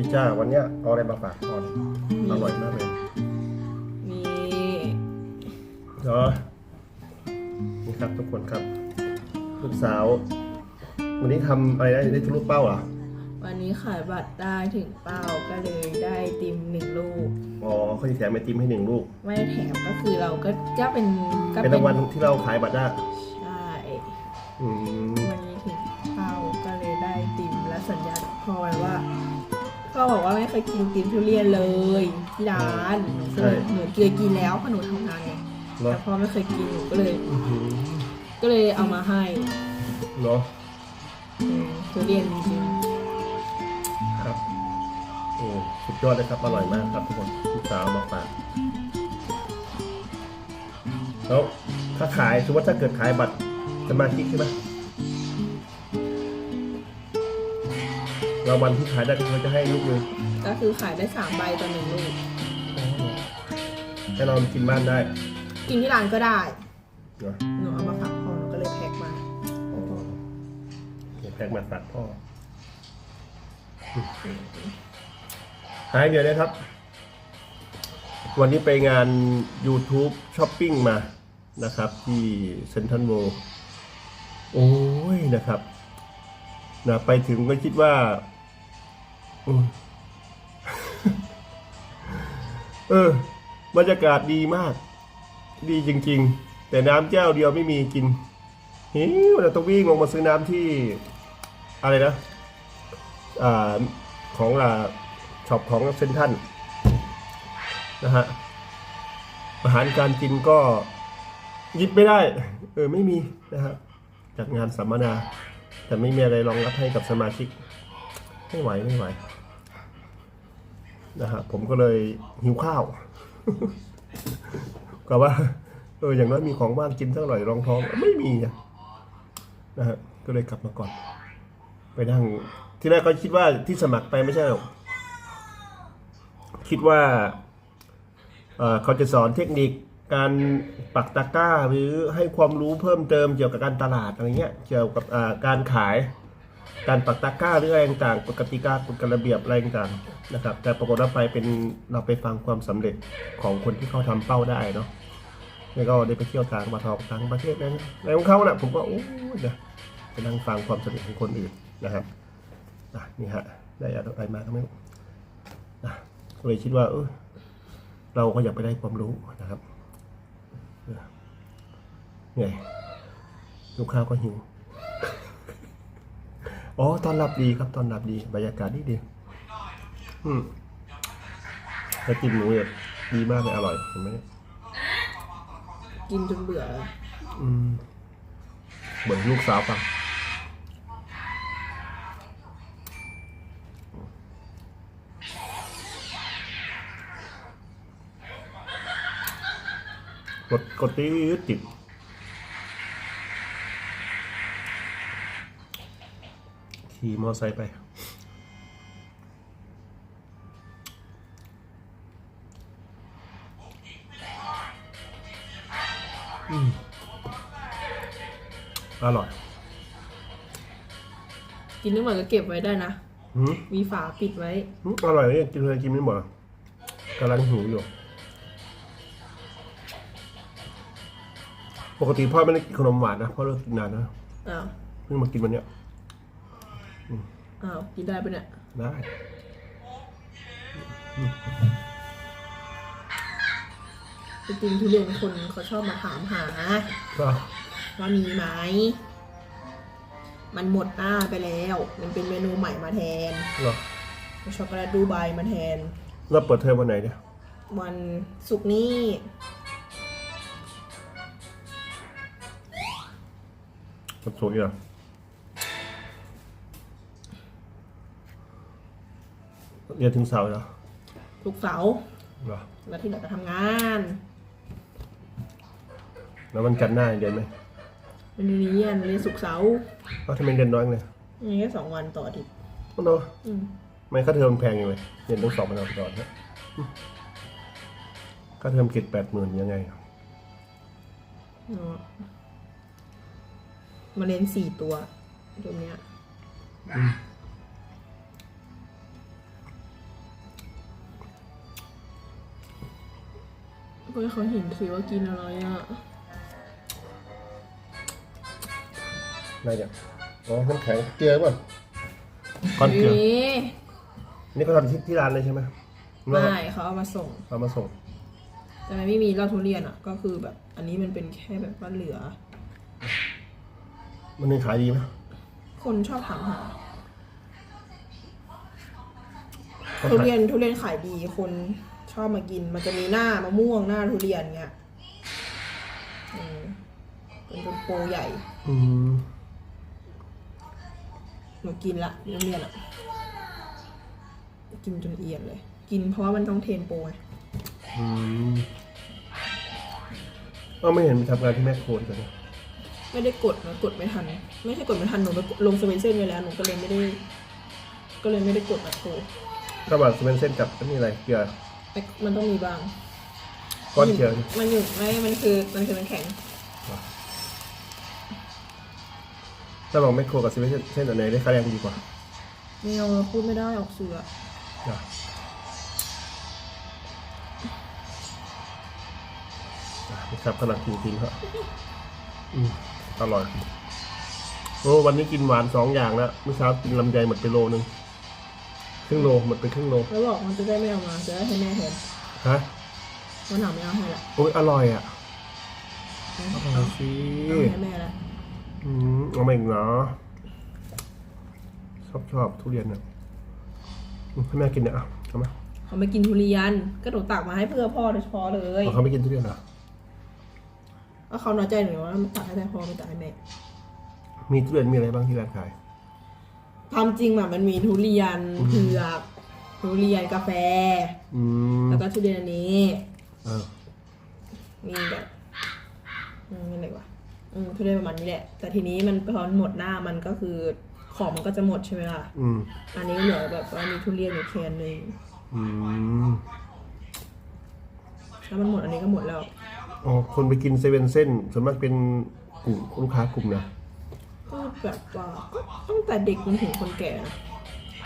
พี่จ้าวันเนี้ยเอาอะไรมาฝากก่อนอร่อยมากเลยมีเนาะนี่ครับทุกคนครับลูกสาว วันนี้ทำอะไรได้ได้ทุกลูกเป้าเหรอวันนี้ขายบัตรได้ถึงเป้าก็เลยได้ติมหนึ่งลูก อ๋อเขาจะแถมไอติมให้หนึ่งลูก ไม่ได้แถมก็คือเราก็ก็เป็นก็เป็นรางวัลที่เราขายบัตรได้ใช่อืมวันนี้ถึงเป้าก็เลยได้ติมและสัญญากับพ่อไว้ว่า พ่อบอกว่าไม่เคยกินติมทุเรียนเลยที่ร้านซึ่งหนูเคยกินแล้วเพราะหนูทำงานไงเนาะแต่พ่อไม่เคยกินหนูก็เลย อื้อหือก็เลยเอามาให้เนาะอืมทุเรียนจริงครับโอ้สุดยอดเลยครับอร่อยมากครับทุกคนลูกสาวเอามาฝากแล้วถ้าขายสมมติว่าถ้าเกิดขายบัตรสมาชิกใช่ไหม รางวัลที่ขายได้ก็คือจะให้ลูกหนึงๆก็คือขายได้สามใบต่อหนึ่งลูก ให้เรากินบ้านได้กินที่ร้านก็ได้เนาะหนูเอามาฝากพ่อหนูก็เลยแพ็คมา อ๋อเดี๋ยวแพ็กมาฝากพ่อหายเดี๋ยวนะครับ วันนี้ไปงาน YouTube ช้อปปิ้งมานะครับ ที่เซ็นทรัลโวโอ้ยนะครับนะไปถึงก็คิดว่าอืม เออ บรรยากาศดีมาก ดีจริง ๆ แต่น้ำแก้วเดียวไม่มีกินหิวเราต้องวิ่งลงมาซื้อน้ำที่ อะไรนะ อ่า ของอ่าช็อปของเซนทันนะฮะ อาหารการกินก็หยิบไม่ได้ เออ ไม่มีนะฮะจัดงานสัมมนา แต่ไม่มีอะไรรองรับให้กับสมาชิก ไม่ไหวไม่ไหวนะฮะผมก็เลยหิวข้าวก็ว่าเอออย่างน้อยมีของว่างกินสักหน่อยรองท้องไม่มีอะนะฮะก็เลยกลับมาก่อน ไปนั่งที่แรกก็คิดว่าที่สมัครไปไม่ใช่หรอกคิดว่าเขาจะสอนเทคนิคการปักตะกร้าหรือให้ความรู้เพิ่มเติมเกี่ยวกับการตลาดอะไรเงี้ยเกี่ยวกับการขาย การปักตะกร้าหรืออะไรต่างๆกฎกติกากฎกระเบียบอะไรต่างๆนะครับ แต่ปรากฏว่าไปเป็นเราไปฟังความสำเร็จของคนที่เขาทำเป้าได้เนาะแล้วก็ได้ไปเที่ยวต่างประเทศต่างประเทศนั้นอะไรของเขาน่ะผมก็โอ้ยนะไปนั่งฟังความสำเร็จของคนอื่นนะครับอะนี่ฮะได้อะไรมาก็ไม่รู้นะเลยคิดว่าเออเราก็อยากไปได้ความรู้นะครับเออเหนื่ยลูกค้าก็หิว อ๋อตอนรับดีครับตอนรับดี บรรยากาศดีดีอืมแล้วกินหมูเนี่ยดีมากเลยอร่อยเห็นไหมเนี่ยกินจนเบื่อแล้วอืมเหมือนลูกสาวฟังกดกดติดติด ขี่มอไซค์ไป อร่อยกินไม่หมดก็เก็บไว้ได้นะ หืมมีฝาปิดไว้อืมอร่อยเลยกินเลยกินไม่หมดกำลังหิวอยู่ ปกติพ่อไม่ได้กินขนมหวานนะ พ่อเลิกกินนานนะอ้าว เพิ่งมากินวันเนี้ย อ้าวกินได้ปะเนี่ยได้จริงๆทุเรียนคนเขาชอบมาถามหา ก็ว่ามีไหม มันหมดหน้าไปแล้ว มันเป็นเมนูใหม่มาแทนเหรอเอาช็อกโกแลตดูไบมาแทน แล้วเปิดเทอมวันไหนเนี่ยวันศุกร์นี้วันศุกร์เห เรียนถึงเสาร์เหรอทุกเสาร์เหรอแล้วที่เหลือก็ทำงานแล้วมันกันหน้าเดือนไหมมันเรียนเรียนศุกร์เสาร์เอ้าทำไมเดือนน้อยเลยนี่แค่สองวันต่ออาทิตย์โอ้โหอืมไม่ค่าเทอมแพงยังเลยเรียนต้องสอบมาตลอดนะค่าเทอมเก็บแปดหมื่นยังไงเนาะมาเรียนสี่ตัวตรงเนี้ย ก็ให้เขาเห็นสิว่ากินอะไรอะอะไรเนี่ยอ๋อน้ำแข็งเกลือป่ะก้อนเกลือนี่นี่เขาทำที่ที่ร้านเลยใช่ไหมไม่เขาเอามาส่งเอามาส่ง แต่มันไม่มีเหล้าทุเรียนอะ ก็คือแบบ อันนี้มันเป็นแค่แบบว่าเหลือ มันนึงขายดีไหมคนชอบถามหาเขาทุขายเรียนทุเรียนขายดีคน ชอบมากิน มันจะมีหน้ามะม่วงหน้าทุเรียนเงี้ยอืมเป็นโปรใหญ่ อืมหนูกินละทุเรียนอะกินจนเอียนเลย กินเพราะว่ามันต้องเทรนโปรไงอืมเอาไม่เห็นไปทำงานที่แมคโครกันเลยไม่ได้กดนะกดไม่ทัน ไม่ใช่กดไม่ทันหนูไปลงสเปนเซ่นไว้แล้วหนูก็เลยไม่ได้ ก็เลยไม่ได้กดแบบโปรระหว่างสเปนเส้นกับอันนี่อะไรเกลือ แต่มันต้องมีบ้างก้อนเกลือนี่มันอยู่ไม่มันคือมันคือน้ำแข็งถ้าบอกแมคโครกับสเปนเส้นอันไหนได้ค่าแรงดีกว่าไม่เอาเราพูดไม่ได้ออกสื่ออะจ้ะอะนี่ครับกำลังกินกินครับอืมอร่อย โอ้วันนี้กินหวานสองอย่างแล้วเมื่อเช้ากินลำไยหมดไปโลนึง ครึ่งโลหมดไปครึ่งโลแล้วบอกมันจะได้ไม่เอามาจะได้ให้แม่แทนฮะมันถามไม่เอาให้ละโอ้ยอร่อยอะอร่อยสิเอาให้แม่ละอืมเอามาอีกเนาะชอบชอบทุเรียนเนี่ยอืมให้แม่กินเนี่ยอะเอามาเขาไม่กินทุเรียนก็หนูตักมาให้เพื่อพ่อโดยเฉพาะเลยเอาเขาไม่กินทุเรียนเหรอว่าเขาน้อยใจหนูว่ามันตักให้แต่พ่อไม่ตักให้แม่มีทุเรียนมีอะไรบ้างที่ร้านขาย ความจริงอะมันมีทุเรียนเผือกทุเรียนกาแฟ อืมแล้วก็ทุเรียนอันนี้เออมีแบบอืมอะไรวะอืมทุเรียนประมาณนี้แหละ แต่ทีนี้มันพอหมดหน้ามันก็คือของมันก็จะหมดใช่ไหมล่ะ อืมอันนี้เหลือแบบว่ามีทุเรียนอยู่แคนหนึ่งอืมแล้วมันหมดอันนี้ก็หมดแล้ว อ๋อคนไปกินเซเว่นเส้นส่วนมากเป็นกลุ่มลูกค้ากลุ่มนะ ก็แบบว่าก็ตั้งแต่เด็กจนถึงคนแก่นะ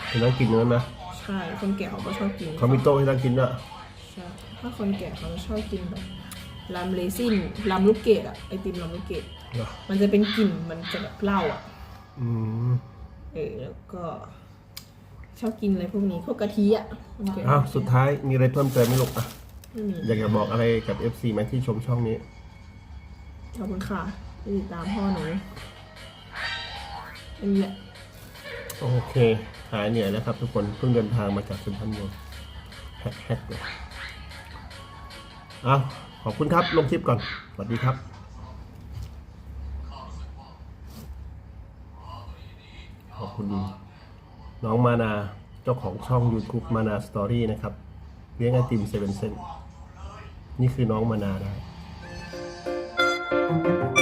เห็นนั่งกินอย่างนั้นนะใช่คนแก่เขาก็ชอบกินเขามีโต๊ะให้นั่งกินอะใช่ถ้าคนแก่เขาจะชอบกินแบบลำเลซินลำลูกเกดอะไอติมลำลูกเกดเหรอมันจะเป็นกลิ่นมันจะแบบเหล้าอะอืมเออแล้วก็ ชอบกินอะไรพวกนี้พวกกะทิอะคนแก่อ้าวสุดท้ายมีอะไรเพิ่มเติมไหมลูกอะไม่มีอยากจะบอกอะไรกับ FC ไหมที่ชมช่องนี้ ขอบคุณค่ะที่ติดตามพ่อหนู นี่แหละโอเค หายเหนื่อยแล้วครับทุกคน เพิ่งเดินทางมาจากเซ็นทรัลเวิลด์แฮกแฮกเลยเอาขอบคุณครับ ลงคลิปก่อน สวัสดีครับขอบคุณน้องมานาเจ้าของช่อง YouTube มานาสตอรี่นะครับ เลี้ยงไอติมเซเว่นเซนนี่คือน้องมานานะครับ